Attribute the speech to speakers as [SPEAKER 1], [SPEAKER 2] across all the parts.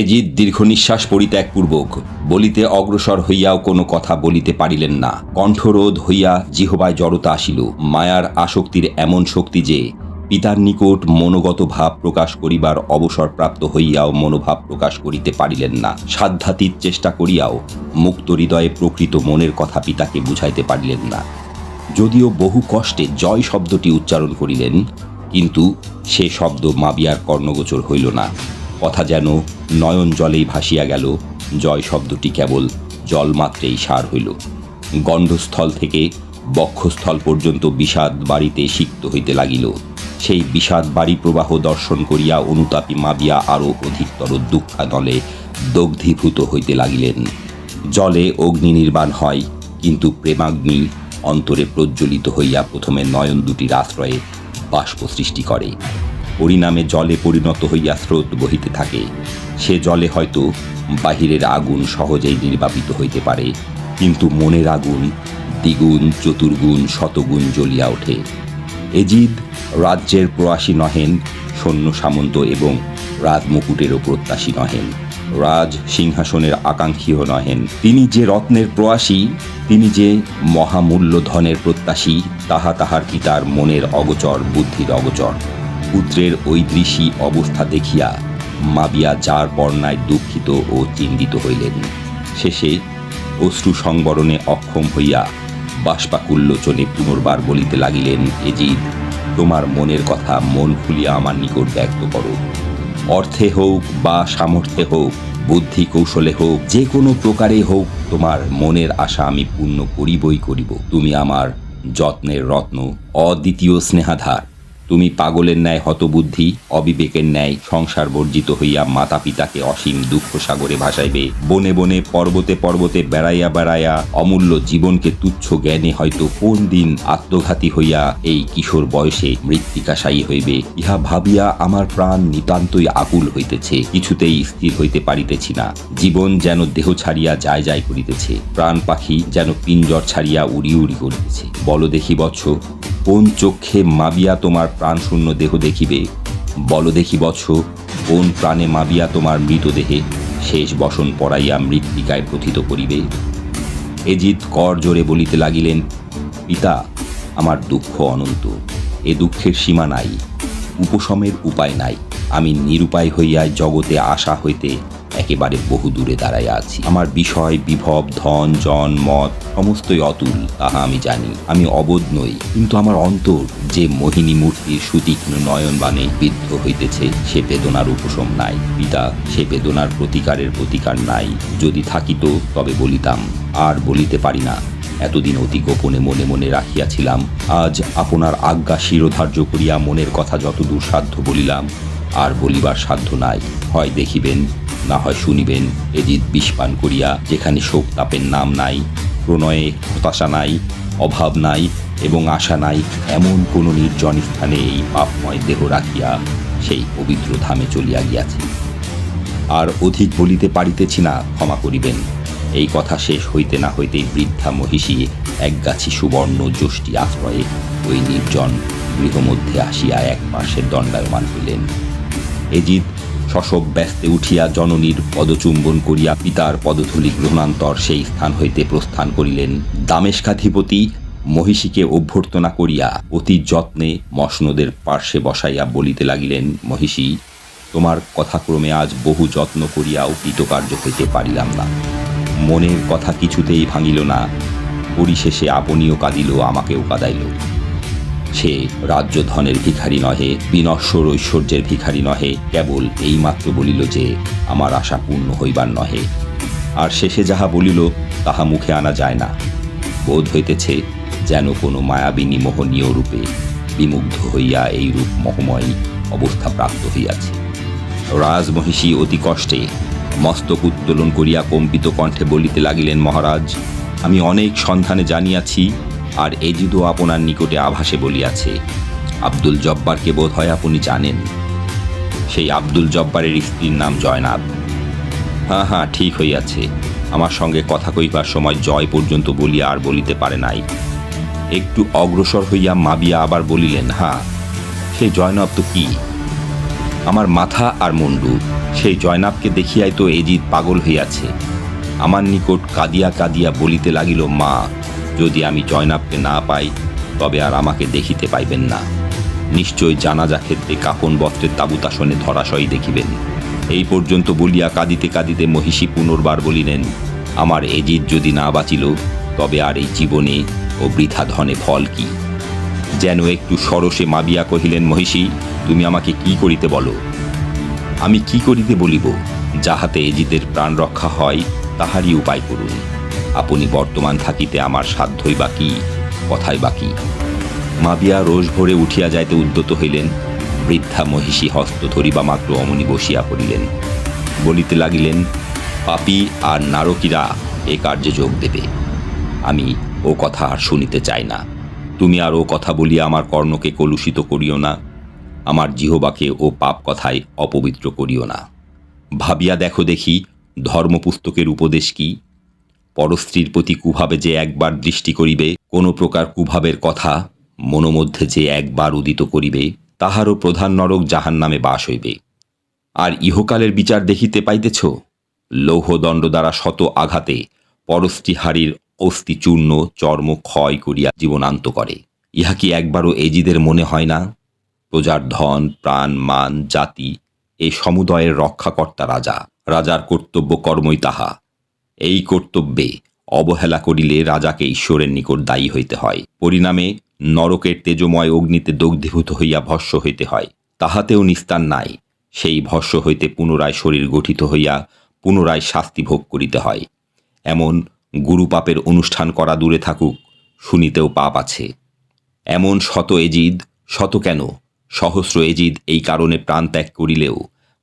[SPEAKER 1] এজিদ দীর্ঘ নিঃশ্বাস পরিত্যাগপূর্বক বলিতে অগ্রসর হইয়াও কোনো কথা বলিতে পারিলেন না। কণ্ঠরোধ হইয়া জিহবায় জড়তা আসিল। মায়ার আসক্তির এমন শক্তি যে, পিতার নিকট মনোগত ভাব প্রকাশ করিবার অবসরপ্রাপ্ত হইয়াও মনোভাব প্রকাশ করিতে পারিলেন না। সাধ্যাতীত চেষ্টা করিয়াও মুক্ত হৃদয়ে প্রকৃত মনের কথা পিতাকে বুঝাইতে পারিলেন না। যদিও বহু কষ্টে জয় শব্দটি উচ্চারণ করিলেন, কিন্তু সে শব্দ মাবিয়ার কর্ণগোচর হইল না। কথা যেন নয়ন জলেই ভাসিয়া গেল, জয় শব্দটি কেবল জলমাত্রেই সার হইল। গণ্ডস্থল থেকে বক্ষস্থল পর্যন্ত বিষাদ বাড়িতে সিক্ত হইতে লাগিল। সেই বিষাদ বাড়ি প্রবাহ দর্শন করিয়া অনুতাপী মাবিয়া আরও অধিকতর দুঃখানলে দগ্ধীভূত হইতে লাগিলেন। জলে অগ্নি নির্বাণ হয়, কিন্তু প্রেমাগ্নি অন্তরে প্রজ্বলিত হইয়া প্রথমে নয়ন দুটির আশ্রয়ে বাষ্প সৃষ্টি করে। পরিণামে জলে পরিণত হইয়া স্রোত বহিতে থাকে। সে জলে হয়তো বাহিরের আগুন সহজেই নির্বাপিত হইতে পারে, কিন্তু মনের আগুন, দ্বিগুণ, চতুর্গুণ, শতগুণ জ্বলিয়া ওঠে। এজিদ রাজ্যের প্রয়াসী নহেন, সৈন্য সামন্ত এবং রাজমুকুটেরও প্রত্যাশী নহেন, রাজ সিংহাসনের আকাঙ্ক্ষীও নহেন। তিনি যে রত্নের প্রয়াসী তিনি যে মহামূল্য ধনের প্রত্যাশী, তাহা তাহার পিতার মনের অগচর, বুদ্ধির অগোচর। পুত্রের দৃশ্যি অবস্থা দেখিয়া মাবিয়া যার বর্ণায় দুঃখিত ও চিন্তিত হইলেন। শেষে অশ্রু সংবরণে অক্ষম হইয়া বাষ্পাকুল্লোচনে পুনর্বার বলিতে লাগিলেন এজিদ তোমার মনের কথা মন খুলিয়া আমার নিকট ব্যক্ত করো। অর্থে হোক বা সামর্থ্যে হোক, বুদ্ধি কৌশলে হোক, যে কোনো প্রকারে হোক, তোমার মনের আশা আমি পূর্ণ করিবই করিব। তুমি আমার যত্নের রত্ন, অদ্বিতীয় স্নেহাধার। তুমি পাগলের ন্যায় হতবুদ্ধি, অবিবেকের ন্যায় সংসার বর্জিত হইয়া মাতা পিতাকে অসীম দুঃখ সাগরে ভাসাইবে। বনে বনে, পর্বতে পর্বতে, বেড়াইয়া বেড়াইয়া অমূল্য জীবনকে তুচ্ছ জ্ঞানে হয়তো কোন দিন আত্মঘাতী হইয়া এই কিশোর বয়সে মৃত্তিকাশায়ী হইবে। ইহা ভাবিয়া আমার প্রাণ নিতান্তই আকুল হইতেছে, কিছুতেই স্থির হইতে পারিতেছি না। জীবন যেন দেহ ছাড়িয়া যায় যায় করিতেছে, প্রাণ পাখি যেন পিঞ্জর ছাড়িয়া উড়ি উড়ি করিতেছে বল দেখি বৎস কোন চক্ষে মাবিয়া তোমার প্রাণশূন্য দেহ দেখিবে। বল দেখি বৎস, কোন প্রাণে মাবিয়া তোমার মৃতদেহে শেষ বসন পড়াইয়া মৃত্তিকায় প্রথিত করিবে? এজিৎ কর জোরে বলিতে লাগিলেন, পিতা, আমার দুঃখ অনন্ত, এ দুঃখের সীমা নাই, উপশমের উপায় নাই। আমি নিরুপায় হইয়া জগতে আশা হইতে একেবারে বহু দূরে দাঁড়াইয়া আছি। আমার বিষয়, বিভব, ধন, জন, মত সমস্তই অতুল, তাহা আমি জানি। আমি অবোধ নই, কিন্তু আমার অন্তর যে মোহিনী মূর্তির সুতীক্ষ্ণ নয়ন বাণে বিদ্ধ হইতেছে, সে বেদনার উপশম নাই। পিতা, সে বেদনার প্রতিকারের প্রতিকার নাই। যদি থাকিত, তবে বলিতাম, আর বলিতে পারি না। এতদিন অতি গোপনে মনে মনে রাখিয়াছিলাম, আজ আপনার আজ্ঞা শিরোধার্য করিয়া মনের কথা যতদূর সাধ্য বলিলাম আর বলিবার সাধ্য নাই। হয় দেখিবেন, না হয় শুনিবেন এজিৎ বিষপান করিয়া যেখানে শোক তাপের নাম নাই, প্রণয়ে হতাশা নাই, অভাব নাই এবং আশা নাই, এমন কোনো নির্জন স্থানে এই পাপময় দেহ রাখিয়া সেই পবিত্র ধামে চলিয়া গিয়াছে। আর অধিক বলিতে পারিতেছি না, ক্ষমা করিবেন। এই কথা শেষ হইতে না হইতেই বৃদ্ধা মহিষী একগাছি সুবর্ণ যষ্টি আশ্রয়ে ওই নির্জন গৃহমধ্যে আসিয়া এক পার্শ্বের দণ্ডায়মান হইলেন। এজিৎ শশব ব্যস্তে উঠিয়া জননীর পদচুম্বন করিয়া পিতার পদধূলি গ্রহণান্তর সেই স্থান হইতে প্রস্থান করিলেন। দামেশকাধিপতি মহিষীকে অভ্যর্থনা করিয়া অতি যত্নে মসনদের পার্শ্বে বসাইয়া বলিতে লাগিলেন, মহিষী, তোমার কথাক্রমে আজ বহু যত্ন করিয়াও কৃতকার্য হইতে পারিলাম না। মনের কথা কিছুতেই ভাঙিল না। পরিশেষে আপনিও কাঁদিল, আমাকেও কাঁদাইল। সে রাজ্য ধনের ভিখারি নহে বিনশ্বর ঐশ্বর্যের ভিখারি নহে, কেবল এইমাত্র বলিল যে, আমার আশা পূর্ণ হইবার নহে। আর শেষে যাহা বলিল, তাহা মুখে আনা যায় না। বোধ হইতেছে যেন কোনো মায়াবিনী মোহনীয় রূপে বিমুগ্ধ হইয়া এই রূপ মহময় অবস্থা প্রাপ্ত হইয়াছে। রাজমহিষী অতি কষ্টে মস্তক উত্তোলন করিয়া কম্পিত কণ্ঠে বলিতে লাগিলেন, মহারাজ, আমি অনেক সন্ধানে জানিয়াছি আর এজিদও আপনার নিকটে আভাসে বলিয়াছে, আব্দুল জব্বারকে বোধ হয় আপনি জানেন। সেই আব্দুল জব্বারের স্ত্রীর নাম জয়নাব। হ্যাঁ হ্যাঁ ঠিক হইয়াছে। আমার সঙ্গে কথা কইবার সময় জয় পর্যন্ত বলিয়া আর বলিতে পারে নাই। একটু অগ্রসর হইয়া মাবিয়া আবার বলিলেন হ্যাঁ সেই জয়নাব তো কি? আমার মাথা আর মুন্ডু, সেই জয়নাবকে দেখিয়াই তো এজিদ পাগল হইয়াছে। আমার নিকট কাঁদিয়া কাঁদিয়া বলিতে লাগিল, মা যদি আমি জয়নাবকে না পাই, তবে আর আমাকে দেখিতে পাইবেন না। নিশ্চয় জানাজা ক্ষেত্রে কাপন বস্ত্রের তাবুতাসনে ধরাশয়ী দেখিবেন। এই পর্যন্ত বলিয়া কাঁদিতে কাঁদিতে মহিষী পুনর্বার বলিলেন, আমার এজিদ যদি না বাঁচিল, তবে আর এই জীবনে ও বৃথা ধনে ফল কি? যেন একটু সরসে মাবিয়া কহিলেন, মহিষী, তুমি আমাকে কি করিতে বলো? আমি কি করিতে বলিব? যাহাতে এজিদের প্রাণ রক্ষা হয়, তাহারই উপায় করুন। আপনি বর্তমান থাকিতে আমার সাধ্যই বাকি কথাই বাকি মাবিয়া রোষ ভরে উঠিয়া যাইতে উদ্যত হইলেন, বৃদ্ধা মহিষী হস্ত ধরিবা মাত্র অমনি বসিয়া পড়িলেন। বলিতে লাগিলেন, পাপী আর নারকীরা এ কার্যে যোগ দেবে। আমি ও কথা আর শুনিতে চাই না। তুমি আর ও কথা বলিয়া আমার কর্ণকে কলুষিত করিও না। আমার জিহবাকে ও পাপ কথায় অপবিত্র করিও না। ভাবিয়া দেখো দেখি, ধর্মপুস্তকের উপদেশ কি? পরস্ত্রীর প্রতি কুভাবে যে একবার দৃষ্টি করিবে, কোনো প্রকার কুভাবের কথা মনোমধ্যে যে একবার উদিত করিবে, তাহারও প্রধান নরক জাহান নামে বাস হইবে। আর ইহকালের বিচার দেখিতে পাইতেছ? লৌহদণ্ড দ্বারা শত আঘাতে পরস্ত্রীহারীর অস্থি চূর্ণ চর্ম ক্ষয় করিয়া জীবনান্ত করে। ইহা কি একবারও এজিদের মনে হয় না? প্রজার ধন, প্রাণ, মান, জাতি এই সমুদয়ের রক্ষাকর্তা রাজা। রাজার কর্তব্য কর্মই তাহা। এই কর্তব্যে অবহেলা করিলে রাজাকে ঈশ্বরের নিকট দায়ী হইতে হয়। পরিণামে নরকের তেজময় অগ্নিতে দগ্ধীভূত হইয়া ভস্য হইতে হয়। তাহাতেও নিস্তার নাই। সেই ভস্য হইতে পুনরায় শরীর গঠিত হইয়া পুনরায় শাস্তি ভোগ করিতে হয়। এমন গুরুপাপের অনুষ্ঠান করা দূরে থাকুক, শুনিতেও পাপ আছে। এমন শত এজিদ, শত কেন? সহস্র এজিদ এই কারণে প্রাণ ত্যাগ করিলেও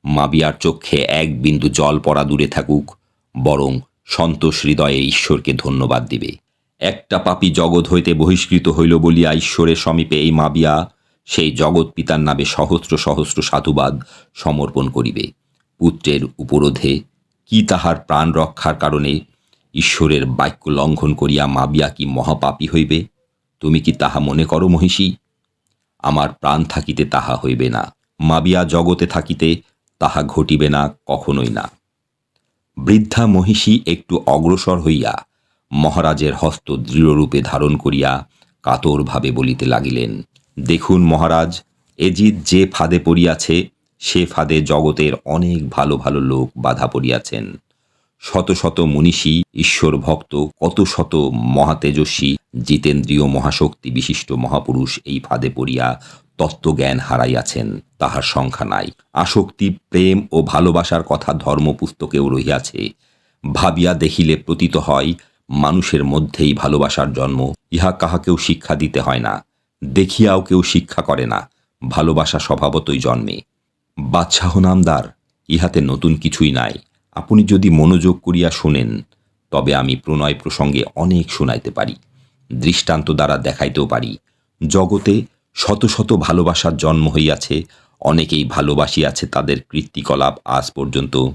[SPEAKER 1] মাবিয়ার চক্ষে এক বিন্দু জল পড়া দূরে থাকুক, বরং সন্তোষ হৃদয়ে ঈশ্বরকে ধন্যবাদ দিবে। একটা পাপী জগৎ হইতে বহিষ্কৃত হইল বলিয়া ঈশ্বরের সমীপে এই মাবিয়া সেই জগৎ পিতার নামে সহস্র সহস্র সাধুবাদ সমর্পণ করিবে। পুত্রের উপরোধে কি তাহার প্রাণ রক্ষার কারণে ঈশ্বরের বাক্য লঙ্ঘন করিয়া মাবিয়া কি মহাপাপী হইবে? তুমি কি তাহা মনে করো মহিষী? আমার প্রাণ থাকিতে তাহা হইবে না। মাবিয়া জগতে থাকিতে তাহা ঘটিবে না, কখনোই না। বৃদ্ধা মহিষী একটু অগ্রসর হইয়া মহারাজের হস্ত দৃঢ়রূপে ধারণ করিয়া কাতরভাবে বলিতে লাগিলেন, দেখুন মহারাজ এজিদ যে ফাঁদে পড়িয়াছে, সে ফাঁদে জগতের অনেক ভালো ভালো লোক বাধা পড়িয়াছেন। শত শত মনীষী, ঈশ্বর ভক্ত, কত শত মহাতেজস্বী, জিতেন্দ্রীয় মহাশক্তি বিশিষ্ট মহাপুরুষ এই ফাঁদে পড়িয়া তত্ত্বজ্ঞান হারাইয়াছেন, তাহার সংখ্যা নাই। আসক্তি, প্রেম ও ভালোবাসার কথা ধর্মপুস্তকেও রহিয়াছে। ভাবিয়া দেখিলে প্রতীত হয়, মানুষের মধ্যেই ভালোবাসার জন্ম, ইহা কাহাকেও শিক্ষা দিতে হয় না, দেখিয়াও কেউ শিক্ষা করে না, ভালোবাসা স্বভাবতই জন্মে। বাদশাহ নামদার, ইহাতে নতুন কিছুই নাই। আপনি যদি মনোযোগ করিয়া শোনেন, তবে আমি প্রণয় প্রসঙ্গে অনেক শোনাইতে পারি, দৃষ্টান্ত দ্বারা দেখাইতেও পারি। জগতে শত শত ভালোবাসার জন্ম হইয়াছে, অনেকেই ভালোবাসিয়াছে তাদের কৃত্তিকলাপ আজ পর্যন্ত।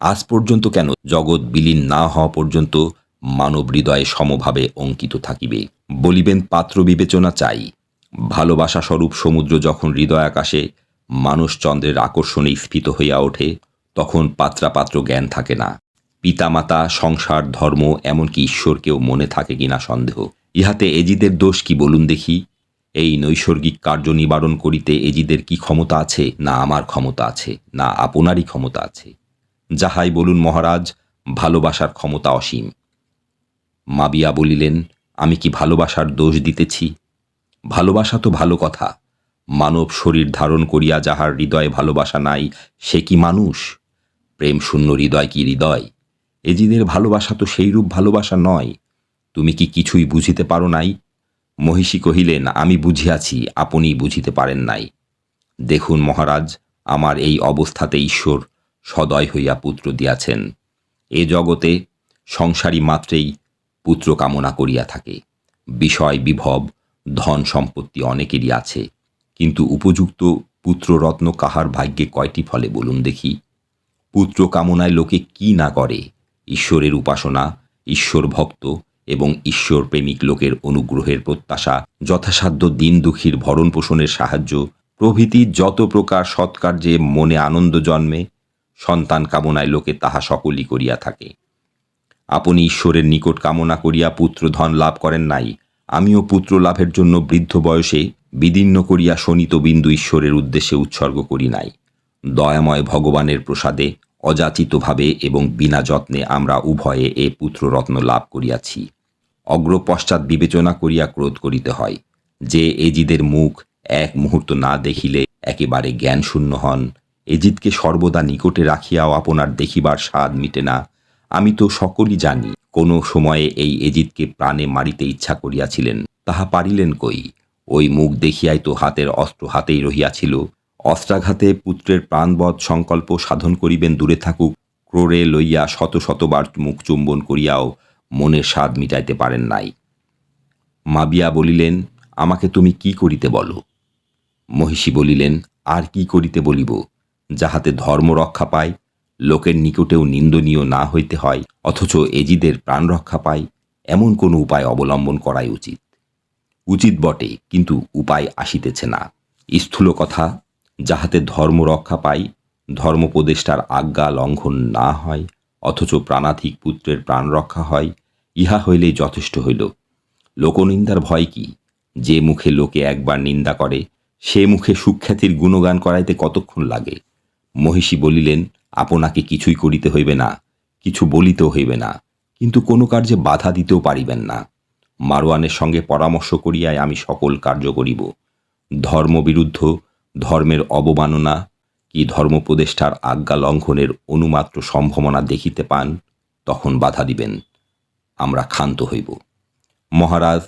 [SPEAKER 1] আজ পর্যন্ত কেন জগৎ বিলীন না হওয়া পর্যন্ত মানব হৃদয়ে সমভাবে অঙ্কিত থাকিবে? বলিবেন, পাত্র বিবেচনা চাই। ভালোবাসা স্বরূপ সমুদ্র যখন হৃদয় আকাশে মানুষ চন্দ্রের আকর্ষণে স্ফীত হইয়া ওঠে, তখন পাত্রাপাত্র জ্ঞান থাকে না। পিতামাতা, সংসার, ধর্ম, এমনকি ঈশ্বরকেও মনে থাকে কিনা সন্দেহ। ইহাতে এজিদের দোষ কি বলুন দেখি। এই নৈসর্গিক কার্য নিবারণ করিতে এজিদের কি ক্ষমতা আছে, না আমার ক্ষমতা আছে, না আপনারই ক্ষমতা আছে। যাহাই বলুন মহারাজ, ভালোবাসার ক্ষমতা অসীম। মাবিয়া বলিলেন, আমি কি ভালোবাসার দোষ দিতেছি? ভালোবাসা তো ভালো কথা। মানব শরীর ধারণ করিয়া যাহার হৃদয়ে ভালোবাসা নাই, সে কি মানুষ? প্রেম শূন্য হৃদয় কি হৃদয়? এজিদের ভালোবাসা তো সেইরূপ ভালোবাসা নয়। তুমি কি কিছুই বুঝিতে পারো নাই? মহিষী কহিলেন, আমি বুঝিয়াছি আপনি বুঝিতে পারেন নাই। দেখুন মহারাজ, আমার এই অবস্থাতে ঈশ্বর সদয় হইয়া পুত্র দিয়াছেন। এ জগতে সংসারী মাত্রেই পুত্র কামনা করিয়া থাকে। বিষয় বিভব, ধন সম্পত্তি অনেকেরই আছে। কিন্তু উপযুক্ত পুত্ররত্ন কাহার ভাগ্যে কয়টি ফলে বলুন দেখি। পুত্র কামনায় লোকে কি না করে? ঈশ্বরের উপাসনা, ঈশ্বর ভক্ত এবং ঈশ্বর প্রেমিক লোকের অনুগ্রহের প্রত্যাশা, যথাসাধ্য দিন দুঃখীর ভরণ পোষণের সাহায্য, প্রভৃতি যত প্রকার সৎকার্যে মনে আনন্দ জন্মে, সন্তান কামনায় লোকে তাহা সকলই করিয়া থাকে। আপনি ঈশ্বরের নিকট কামনা করিয়া পুত্র ধন লাভ করেন নাই, আমিও পুত্র লাভের জন্য বৃদ্ধ বয়সে বিদীর্ণ করিয়া শোণিত বিন্দু ঈশ্বরের উদ্দেশ্যে উৎসর্গ করি নাই। দয়াময় ভগবানের প্রসাদে অযাচিতভাবে এবং বিনা যত্নে আমরা উভয়ে এ পুত্ররত্ন লাভ করিয়াছি। অগ্রপশ্চাৎ বিবেচনা করিয়া ক্রোধ করিতে হয়, যে এজিদের মুখ এক মুহূর্ত না দেখিলে একেবারে জ্ঞানশূন্য হন। এজিদকে সর্বদা নিকটে রাখিয়াও আপনার দেখিবার স্বাদ মিটে না। আমি তো সকলই জানি, কোনো সময়ে এই এজিদকে প্রাণে মারিতে ইচ্ছা করিয়াছিলেন, তাহা পারিলেন কই? ওই মুখ দেখিয়াই তো হাতের অস্ত্র হাতেই রহিয়াছিল। অস্ত্রাঘাতে পুত্রের প্রাণবধ সংকল্প সাধন করিবেন দূরে থাকুক, ক্রোড়ে লইয়া শত শতবার মুখ চুম্বন করিয়াও মনের স্বাদ মিটাইতে পারেন নাই। মাবিয়া বলিলেন, আমাকে তুমি কি করিতে বলো? মহিষী বলিলেন, আর কি করিতে বলিব? যাহাতে ধর্ম রক্ষা পায়, লোকের নিকটেও নিন্দনীয় না হইতে হয়, অথচ এজিদের প্রাণ রক্ষা পায়, এমন কোনো উপায় অবলম্বন করাই উচিত। উচিত বটে, কিন্তু উপায় আসিতেছে না। স্থূল কথা, যাহাতে ধর্ম রক্ষা পাই ধর্মোপদেষ্টার আজ্ঞা লঙ্ঘন না হয় অথচ প্রাণাধিক পুত্রের প্রাণ রক্ষা হয়, ইহা হইলেই যথেষ্ট হইল। লোকনিন্দার ভয় কি? যে মুখে লোকে একবার নিন্দা করে, সে মুখে সুখ্যাতির গুণগান করাইতে কতক্ষণ লাগে? মহিষী বলিলেন, আপনাকে কিছুই করিতে হইবে না, কিছু বলিতেও হইবে না, কিন্তু কোনো কার্যে বাধা দিতেও পারিবেন না। মারোয়ানের সঙ্গে পরামর্শ করিয়াই আমি সকল কার্য করিব। ধর্মবিরুদ্ধ, ধর্মের অবমাননা কি ধর্মপ্রদেষ্টার আজ্ঞা লঙ্ঘনের অনুমাত্র সম্ভাবনা দেখিতে পান, তখন বাধা দিবেন। আমরা ক্ষান্ত হইব। মহারাজ,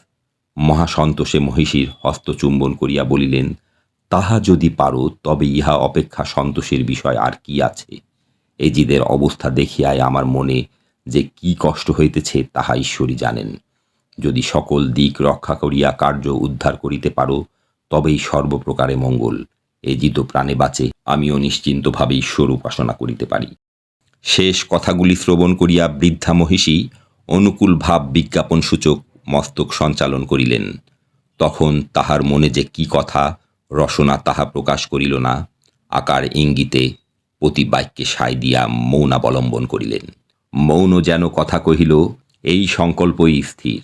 [SPEAKER 1] মহাসন্তোষে মহিষীর হস্তচুম্বন করিয়া বলিলেন, তাহা যদি পারো, তবে ইহা অপেক্ষা সন্তোষের বিষয় আর কি আছে? এজিদের অবস্থা দেখিয়াই আমার মনে যে কি কষ্ট হইতেছে তাহা ঈশ্বরী জানেন। যদি সকল দিক রক্ষা করিয়া কার্য উদ্ধার করিতে পারো, তবেই সর্বপ্রকারে মঙ্গল। এজিত প্রাণে বাঁচে, আমিও নিশ্চিন্তভাবে ঈশ্বর উপাসনা করিতে পারি। শেষ কথাগুলি শ্রবণ করিয়া বৃদ্ধা মহিষী অনুকূল ভাব বিজ্ঞাপন সূচক মস্তক সঞ্চালন করিলেন। তখন তাহার মনে যে কি কথা, রসনা তাহা প্রকাশ করিল না। আকার ইঙ্গিতে প্রতি বাক্যে সায় দিয়া মৌনাবলম্বন করিলেন। মৌন যেন কথা কহিল, এই সংকল্পই স্থির।